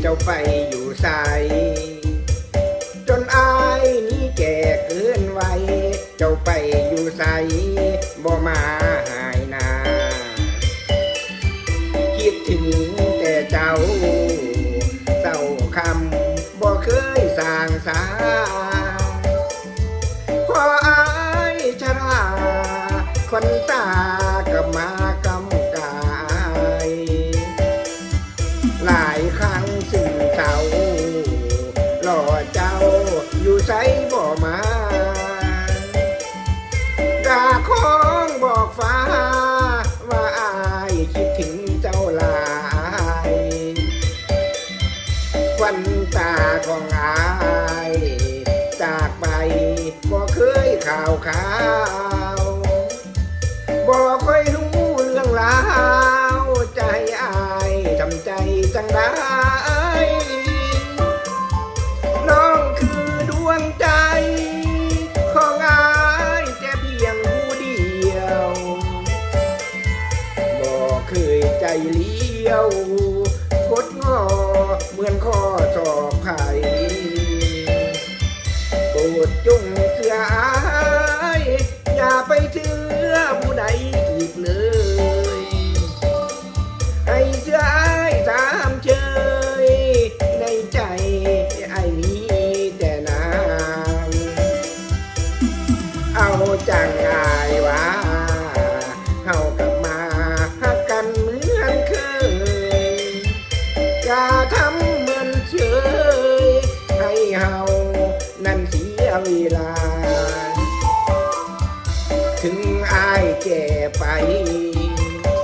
เจ้าไปอยู่ใสจนอายนี้แก่เกินไวเจ้าไปอยู่ใสบ่มาหายนาคิดถึงแต่เจ้าเศร้าคำบ่เคยสร้างสาพออายชราคนตา วันตาของอายจากไปบ่เคยข่าวข่าวบ่ค่อยรู้เรื่องราวใจอายทำใจจังได้น้องคือดวงใจของอายแต่เพียงผู้เดียวบ่เคยใจเลี้ยว จง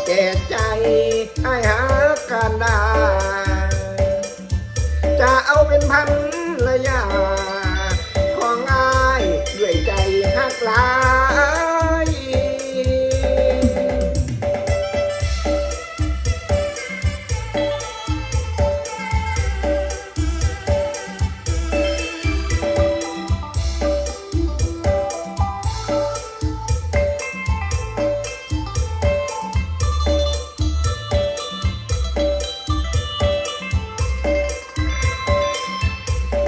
แก่ใจอหากันได้ จะเอาเป็นพัน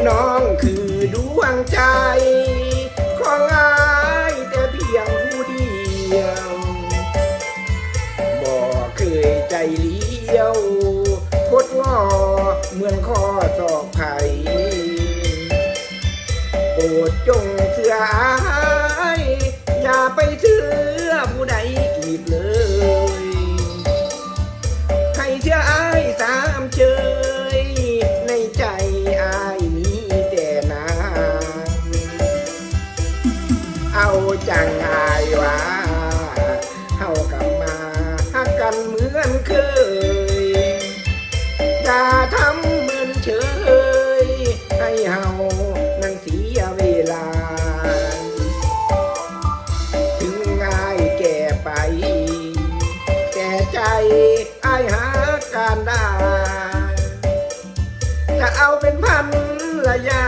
น้องคือดวงใจ ของอายแต่เพียงผู้เดียวบอกเคยใจเลี้ยวคดงอเหมือนข้อสอบไข่โปรดจงเชื่ออายอย่าไปเชื่อผู้ใดอีกเลย ให้เชื่ออายาจังอายว่าเฮากลับมาหักกันเหมือนเคย อย่าทำเหมือนเฉย ให้เฮานั่งเสียเวลา ถึงง่ายแก่ไปแต่ใจไอาหาการได้ จะเอาเป็นพันระยา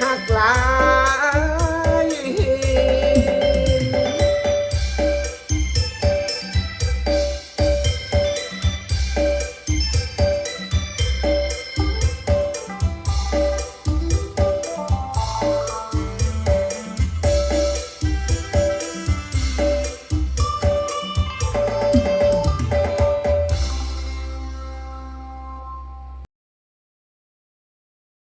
หักลา